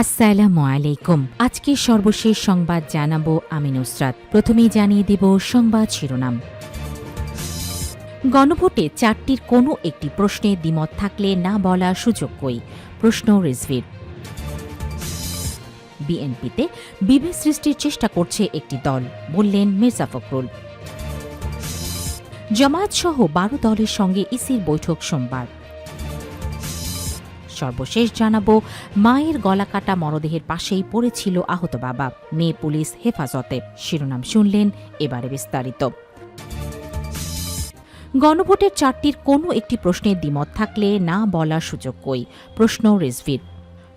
আসসালামু আলাইকুম। আজকে সর্বশেষ সংবাদ জানাব আমি নুসরাত। প্রথমেই জানিয়ে দেব সংবাদ শিরোনাম। গণভোটে চারটির কোনো একটি প্রশ্নে দ্বিমত থাকলে না বলা সুযোগ কই? প্রশ্ন রিজভির। বিএনপিতে বিভেদ সৃষ্টির চেষ্টা করছে একটি দল, বললেন মির্জা ফখরুল। জামায়াত সহ বারো দলের সঙ্গে ইসির বৈঠক সোমবার। সর্বশেষ জানাব, মায়ের গলাকাটা মরদেহের পাশেই পড়েছিল আহত বাবা। মেয়ে পুলিশ হেফাজতে। শিরোনাম শুনলেন এবারে বিস্তারিত। গণভোটের চারটির কোনো একটি প্রশ্নে দ্বিমত থাকলে না বলার সুযোগ কই? প্রশ্ন রিজভির।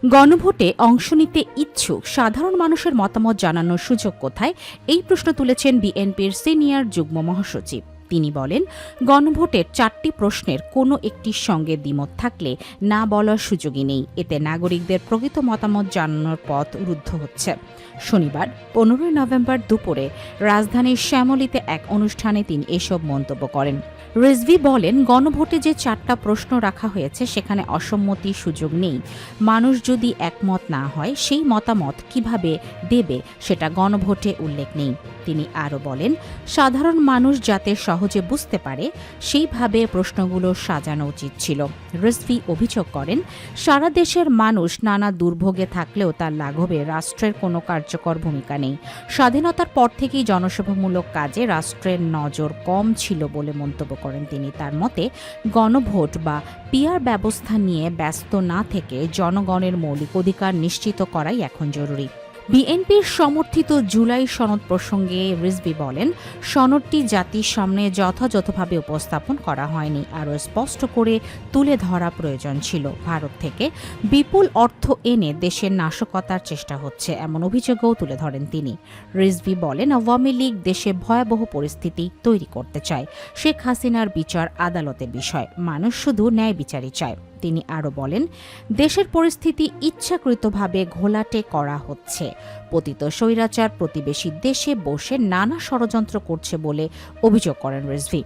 গণভোটে অংশ নিতে ইচ্ছুক সাধারণ মানুষের মতামত জানানোর সুযোগ কোথায়? এই প্রশ্ন তুলেছেন বিএনপির সিনিয়র যুগ্ম মহাসচিব। তিনি বলেন, গণভোটের চারটি প্রশ্নের কোনো একটির সঙ্গে দ্বিমত থাকলে না বলার সুযোগই নেই। এতে নাগরিকদের প্রকৃত মতামত জানানোর পথ রুদ্ধ হচ্ছে। শনিবার, পনেরোই নভেম্বর দুপুরে রাজধানীর শ্যামলীতে এক অনুষ্ঠানে তিনি এসব মন্তব্য করেন। রিজভি বলেন, গণভোটে যে চারটা প্রশ্ন রাখা হয়েছে, সেখানে অসম্মতির সুযোগ নেই। মানুষ যদি একমত না হয়, সেই মতামত কীভাবে দেবে, সেটা গণভোটে উল্লেখ নেই। তিনি আরও বলেন, সাধারণ মানুষ যাতে সহজে বুঝতে পারে, সেইভাবে প্রশ্নগুলো সাজানো উচিত ছিল। রিজভি অভিযোগ করেন, সারা দেশের মানুষ নানা দুর্ভোগে থাকলেও তার লাঘবে রাষ্ট্রের কোনো কার্যকর ভূমিকা নেই। স্বাধীনতার পর থেকেই জনসভামূলক কাজে রাষ্ট্রের নজর কম ছিল বলে মন্তব্য করেন তিনি। তার মতে, গণভোট বা পিয়ার ব্যবস্থা নিয়ে ব্যস্ত না থেকে জনগণের মৌলিক অধিকার নিশ্চিত করাই এখন জরুরি। বিএনপির সমর্থিত জুলাই সনদ প্রসঙ্গে রিজভি বলেন, সনদটি জাতির সামনে যথাযথভাবে উপস্থাপন করা হয়নি, আরও স্পষ্ট করে তুলে ধরা প্রয়োজন ছিল। ভারত থেকে বিপুল অর্থ এনে দেশের নাশকতার চেষ্টা হচ্ছে, এমন অভিযোগও তুলে ধরেন তিনি। রিজভি বলেন, আওয়ামী লীগ দেশে ভয়াবহ পরিস্থিতি তৈরি করতে চায়। শেখ হাসিনার বিচার আদালতের বিষয়, মানুষ শুধু ন্যায় বিচারই চায়। তিনি আরও বলেন, দেশের পরিস্থিতি ইচ্ছাকৃতভাবে ঘোলাটে করা হচ্ছে। পতিত স্বৈরাচার প্রতিবেশী দেশে বসে নানা ষড়যন্ত্র করছে বলে অভিযোগ করেন রিজভি।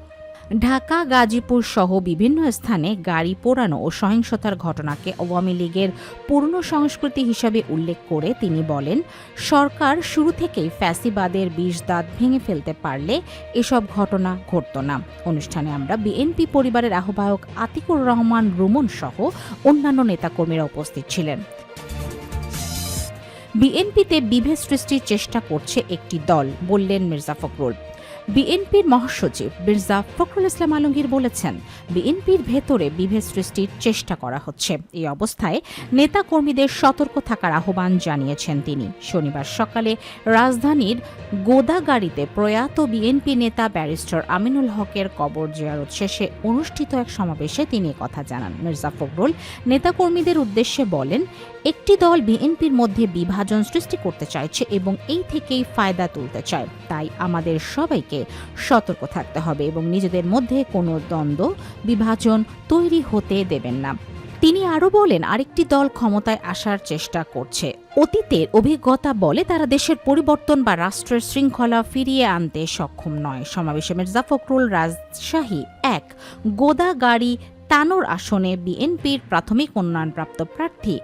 ঢাকা, গাজীপুর সহ বিভিন্ন স্থানে গাড়ি পোড়ানো ও সহিংসতার ঘটনাকে আওয়ামী লীগের পুরনো সংস্কৃতি হিসাবে উল্লেখ করে তিনি বলেন, সরকার শুরু থেকেই ফ্যাসিবাদের বিষ দাঁত ভেঙে ফেলতে পারলে এসব ঘটনা ঘটত না। অনুষ্ঠানে আমরা বিএনপি পরিবারের আহ্বায়ক আতিকুর রহমান রুমন সহ অন্যান্য নেতাকর্মীরা উপস্থিত ছিলেন। বিএনপিতে বিভেদ সৃষ্টির চেষ্টা করছে একটি দল, বললেন মির্জা ফখরুল। বিএনপির মহাসচিব মির্জা ফখরুল ইসলাম আলমগীর বলেছেন, বিএনপির ভেতরে বিভেদ সৃষ্টির চেষ্টা করা হচ্ছে। এই অবস্থায় নেতাকর্মীদের সতর্ক থাকার আহ্বান জানিয়েছেন তিনি। শনিবার সকালে রাজধানীর গোদাগাড়িতে প্রয়াত বিএনপি নেতা ব্যারিস্টার আমিনুল হকের কবর জিয়ারত শেষে অনুষ্ঠিত এক সমাবেশে তিনি কথা জানান। মির্জা ফখরুল নেতাকর্মীদের উদ্দেশ্যে বলেন, একটি দল বিএনপির মধ্যে বিভাজন সৃষ্টি করতে চাইছে এবং এই থেকেই ফায়দা তুলতে চায়। তাই আমাদের সবাইকে সতর্ক থাকতে হবে এবং নিজেদের মধ্যে কোনো দ্বন্দ্ব, বিভাজন তৈরি হতে দেবেন না। তিনি আরও বলেন, আরেকটি দল ক্ষমতায় আসার চেষ্টা করছে। অতীতের অভিজ্ঞতা বলে তারা দেশের পরিবর্তন বা রাষ্ট্রের শৃঙ্খলা ফিরিয়ে আনতে সক্ষম নয়। সমাবেশে মির্জা ফখরুল রাজশাহী এক গোদাগাড়ি তানোর আসনে বিএনপির প্রাথমিক উন্নয়নপ্রাপ্ত প্রার্থী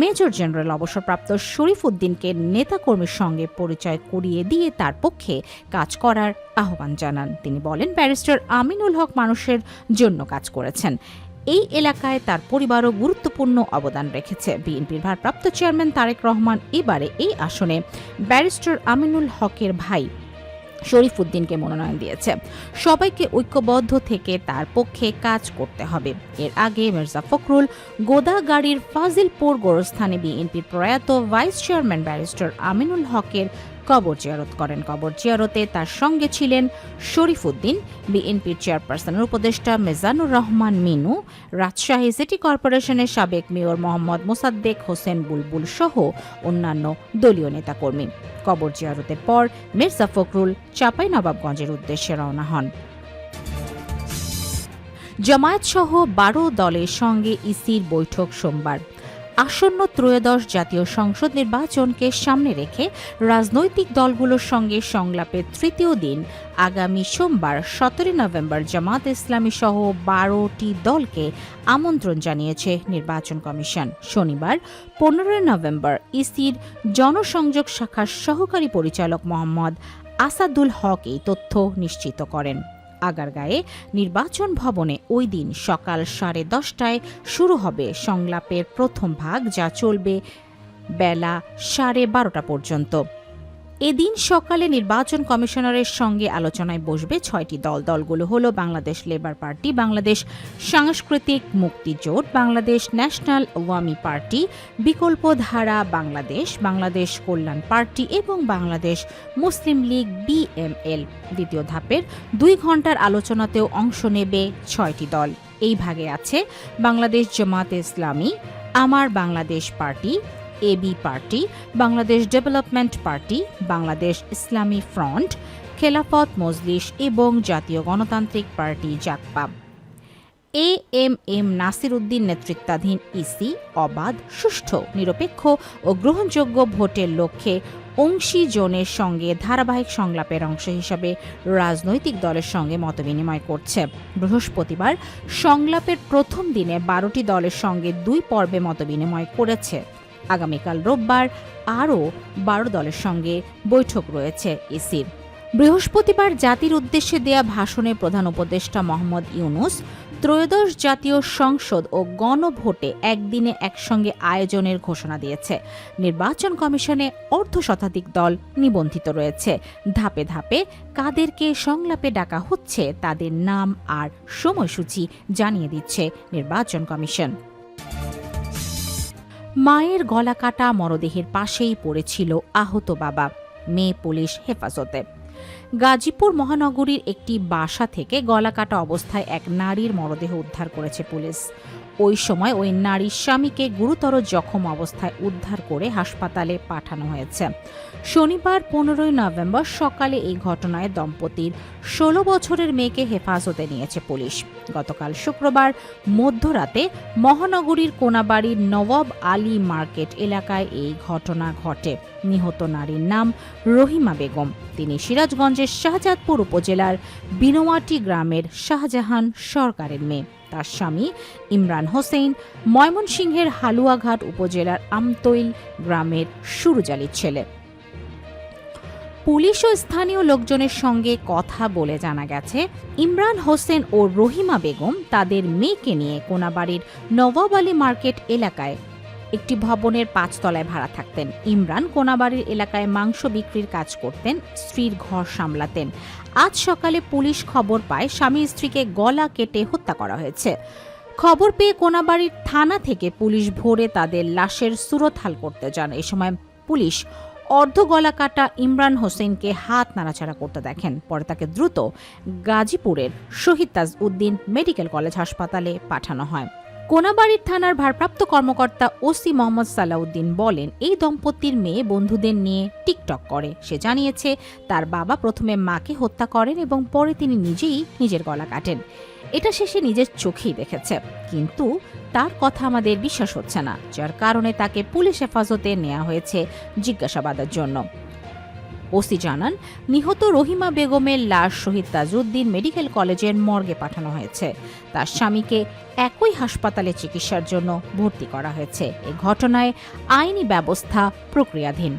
মেজর জেনারেল অবসরপ্রাপ্ত শরীফ উদ্দিনকে নেতাকর্মীর সঙ্গে পরিচয় করিয়ে দিয়ে তার পক্ষে কাজ করার আহ্বান জানান। তিনি বলেন, ব্যারিস্টার আমিনুল হক মানুষের জন্য কাজ করেছেন। এই এলাকায় তার পরিবারও গুরুত্বপূর্ণ অবদান রেখেছে। বিএনপির ভারপ্রাপ্ত চেয়ারম্যান তারেক রহমান এবারে এই আসনে ব্যারিস্টার আমিনুল হকের ভাই শরীফ উদ্দিনকে মনোনয়ন দিয়েছে। সবাইকে ঐক্যবদ্ধ থেকে তার পক্ষে কাজ করতে হবে। এর আগে মির্জা ফখরুল গোদা গাড়ির ফাজিলপুর গোরস্থানে বিএনপির প্রয়াত ভাইস চেয়ারম্যান ব্যারিস্টার আমিনুল হকের কবর জিয়ারত করেন। কবর জিয়ারতে তার সঙ্গে ছিলেন শরীফ উদ্দিন বিএনপির চেয়ারপারসনের উপদেষ্টা মেজানুর রহমান মিনু, রাজশাহী সিটি কর্পোরেশনের সাবেক মেয়র মোহাম্মদ মোসাদ্দেক হোসেন বুলবুল সহ অন্যান্য দলীয় নেতাকর্মী। কবর জিয়ারতের পর মির্জা ফখরুল চাপাই নবাবগঞ্জের উদ্দেশ্যে রওনা হন। জামায়াত সহ বারো দলের সঙ্গে ইসির বৈঠক সোমবার। আসন্ন ত্রয়োদশ জাতীয় সংসদ নির্বাচনকে সামনে রেখে রাজনৈতিক দলগুলোর সঙ্গে সংলাপের তৃতীয় দিন। আগামী সোমবার, সতেরোই নভেম্বর, জামাত ইসলামী সহ বারোটি দলকে আমন্ত্রণ জানিয়েছে নির্বাচন কমিশন। শনিবার, পনেরোই নভেম্বর, ইসির জনসংযোগ শাখার সহকারী পরিচালক মোহাম্মদ আসাদুল হক এই তথ্য নিশ্চিত করেন। আগারগাঁয়ে নির্বাচন ভবনে ওই দিন সকাল সাড়ে দশটায় শুরু হবে সংলাপের প্রথম ভাগ, যা চলবে বেলা সাড়ে বারোটা পর্যন্ত। এদিন সকালে নির্বাচন কমিশনারের সঙ্গে আলোচনায় বসবে ছয়টি দল। দলগুলো হলো বাংলাদেশ লেবার পার্টি, বাংলাদেশ সাংস্কৃতিক মুক্তি জোট, বাংলাদেশ ন্যাশনাল আওয়ামী পার্টি বিকল্প ধারা বাংলাদেশ বাংলাদেশ কল্যাণ পার্টি এবং বাংলাদেশ মুসলিম লীগ বিএমএল। দ্বিতীয় ধাপের দুই ঘণ্টার আলোচনাতেও অংশ নেবে ছয়টি দল। এই ভাগে আছে Bangladesh Jamaat Islami, Amar Bangladesh party AB party Bangladesh development party Bangladesh Islami front Khelafat Majlish এবং জাতীয় গণতান্ত্রিক party Jagpa. A M M Nasir Uddin নেতৃত্বাধীন ইসি অবাধ, সুষ্ঠু, নিরপেক্ষ ও গ্রহণযোগ্য ভোটের লক্ষ্যে অংশী জোনের সঙ্গে ধারাবাহিক সংলাপের অংশ হিসাবে রাজনৈতিক দলের সঙ্গে মতবিনিময় করছে। বৃহস্পতিবার সংলাপের প্রথম দিনে বারোটি দলের সঙ্গে দুই পর্বে মতবিনিময় করেছে। আগামীকাল রোববার আরও বারো দলের সঙ্গে বৈঠক রয়েছে ইসির। বৃহস্পতিবার জাতির উদ্দেশ্যে দেয়া ভাষণে প্রধান উপদেষ্টা মোহাম্মদ ইউনুস ত্রয়োদশ জাতীয় সংসদ ও গণভোটে একদিনে একসঙ্গে আয়োজনের ঘোষণা দিয়েছে। নির্বাচন কমিশনে অর্ধ শতাধিক দল নিবন্ধিত রয়েছে। ধাপে ধাপে কাদেরকে সংলাপে ডাকা হচ্ছে তাদের নাম আর সময়সূচি জানিয়ে দিচ্ছে নির্বাচন কমিশন। মায়ের গলা কাটা মরদেহের পাশেই পড়েছিল আহত বাবা, মেয়ে পুলিশ হেফাজতে। গাজীপুর মহানগরীর একটি বাসা থেকে গলা কাটা অবস্থায় এক নারীর মরদেহ উদ্ধার করেছে পুলিশ। ওই সময় ওই নারীর স্বামীকে গুরুতর জখম অবস্থায় উদ্ধার করে হাসপাতালে পাঠানো হয়েছে। শনিবার পনেরোই নভেম্বর সকালে এই ঘটনায় দম্পতির ষোলো বছরের মেয়েকে হেফাজতে নিয়েছে পুলিশ। গতকাল শুক্রবার মধ্যরাতে মহানগরীর কোনাবাড়ির নবাব আলী মার্কেট এলাকায় এই ঘটনা ঘটে। নিহত নারীর নাম রহিমা বেগম। তিনি সিরাজগঞ্জের শাহজাদপুর উপজেলার বিনোয়াটি গ্রামের শাহজাহান সরকারের মেয়ে। তার স্বামী ইমরান হোসেন ময়মনসিংহের হালুয়াঘাট উপজেলার আমতৈল গ্রামের সুরুজালির ছেলে। পুলিশ ও স্থানীয় লোকজনের সঙ্গে কথা বলে জানা গেছে, ইমরান হোসেন ও রহিমা বেগম তাদের মেয়েকে নিয়ে কোনাবাড়ির নবাব আলী মার্কেট এলাকায় একটি ভবনের পাঁচতলায় ভাড়া থাকতেন। ইমরান কোনাবাড়ির এলাকায় মাংস বিক্রির কাজ করতেন, স্ত্রীর ঘর সামলাতেন। আজ সকালে পুলিশ খবর পায়, স্বামী স্ত্রীকে গলা কেটে হত্যা করা হয়েছে। খবর পেয়ে কোনাবাড়ির থানা থেকে পুলিশ ভোরে তাদের লাশের সুরতহাল করতে যান। এ সময় পুলিশ অর্ধ গলা কাটা ইমরান হোসেনকে হাত নাড়াচাড়া করতে দেখেন। পরে তাকে দ্রুত গাজীপুরের শহীদ তাজ উদ্দিন মেডিকেল কলেজ হাসপাতালে পাঠানো হয়। কোনাবাড়ির থানার ভারপ্রাপ্ত কর্মকর্তা ওসি মোহাম্মদ সালাউদ্দিন বলেন, এই দম্পতির মেয়ে বন্ধুদের নিয়ে টিকটক করে। সে জানিয়েছে, তার বাবা প্রথমে মাকে হত্যা করেন এবং পরে তিনি নিজেই নিজের গলা কাটেন। এটা শেষে নিজের চোখেই দেখেছে। কিন্তু তার কথা আমাদের বিশ্বাস হচ্ছে না, যার কারণে তাকে পুলিশ হেফাজতে নেওয়া হয়েছে জিজ্ঞাসাবাদের জন্য। ওসি জানান, নিহত রহিমা বেগমের লাশ শহীদ তাজউদ্দিন মেডিকেল কলেজের মর্গে পাঠানো হয়েছে। তার স্বামীকে একই হাসপাতালে চিকিৎসার জন্য ভর্তি করা হয়েছে। এ ঘটনায় আইনি ব্যবস্থা প্রক্রিয়াধীন।